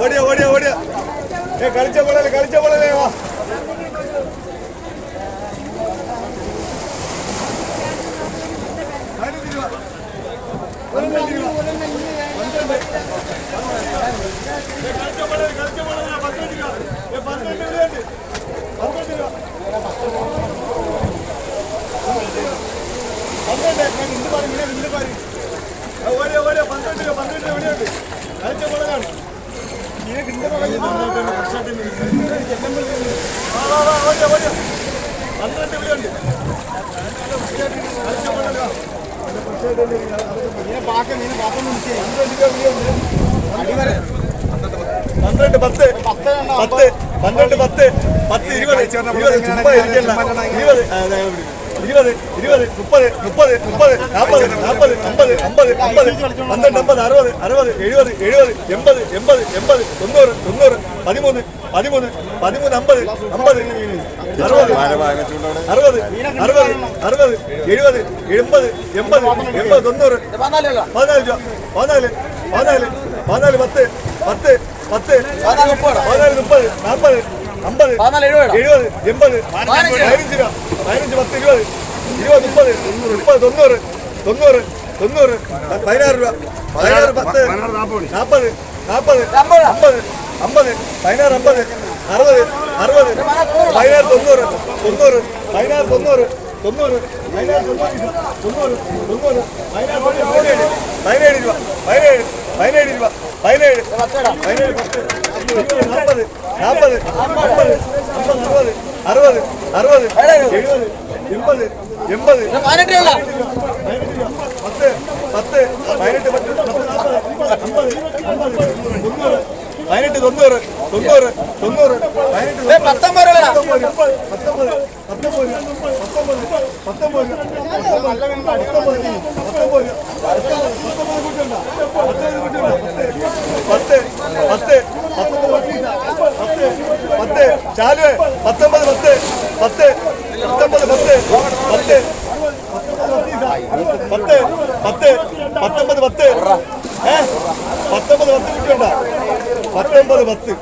ஓடியா ஓடியா ஓடியா ஏ கழிச்ச போடல கழிச்ச போடல வா பன்னெண்டு பாருங்க பாருங்க ஓடியா ஓடியா பன்னெண்டு பன்னெண்டு விளையாட்டு கழிச்ச போடலாம் പന്ത്രണ്ട് പത്ത് പത്ത് പന്ത്രണ്ട് പത്ത് പത്ത് ഇരുപത് ഇരുപത് ചുമ്മാ ഇരിക്കണ്ട ഇരുപത്. ഇരുപത് ഇരുപത് മുപ്പത് മുപ്പത് മുപ്പത് നാൽപ്പത് നാൽപ്പത് അമ്പത് അമ്പത് പന്ത്രണ്ട് അമ്പത് അറുപത് അറുപത് എഴുപത് എഴുപത് എൺപത് എൺപത് എൺപത് തൊണ്ണൂറ് തൊണ്ണൂറ് പതിമൂന്ന് പതിമൂന്ന് പതിമൂന്ന് അമ്പത് അമ്പത് അറുപത് അറുപത് അറുപത് അറുപത് എഴുപത് എൺപത് എൺപത് എൺപത് തൊണ്ണൂറ് പതിനാല് രൂപ പതിനാല് പതിനാല് പതിനാല് പത്ത് പത്ത് പത്ത് പതിനാല് മുപ്പത് നാൽപ്പത് അമ്പത് എഴുപത്. എൺപത് പതിനഞ്ച് രൂപ. പതിനഞ്ച് പത്ത് ഇരുപത് ഇരുപത് മുപ്പത് മുപ്പത് തൊണ്ണൂറ് തൊണ്ണൂറ് തൊണ്ണൂറ്. പതിനാറ് രൂപ. പതിനാറ് പത്ത്. നാൽപ്പത് നാൽപ്പത് അമ്പത്. അമ്പത്. പതിനാറ് അമ്പത്. അറുപത്. അറുപത്. പതിനാറ് തൊണ്ണൂറ്. തൊണ്ണൂറ്. പതിനാറ് തൊണ്ണൂറ്. തൊണ്ണൂറ്. പതിനാറ് തൊണ്ണൂറ്. തൊണ്ണൂറ്. പതിനാറ് പതിനേഴ്. പതിനേഴ് രൂപ. പതിനേഴ്. പതിനേഴ് രൂപ. പതിനേഴ്. പതിനേഴ് പത്ത്. നാൽപ്പത് നാൽപ്പത് അമ്പത്. അമ്പത്. അറുപത്. അറുപത്. അറുപത് എഴുപത്. എൺപത്. എൺപത്. പത്ത് പത്ത് പതിനെട്ട് പത്ത് അമ്പത് അമ്പത് തൊണ്ണൂറ് പതിനെട്ട് തൊണ്ണൂറ് തൊണ്ണൂറ് തൊണ്ണൂറ് പതിനെട്ട് പത്തൊമ്പത് പത്തൊമ്പത് പത്തൊമ്പത് പത്തൊമ്പത് പത്തൊമ്പത് പത്തൊമ്പത് പത്ത് പത്ത് പത്ത് പത്ത് ചാലുവേ പത്ത് പത്ത് പത്തൊമ്പത് പത്ത്. ഏ? പത്തൊമ്പത് പത്ത് കിട്ടിയോണ്ട? പത്തൊമ്പത് പത്ത്.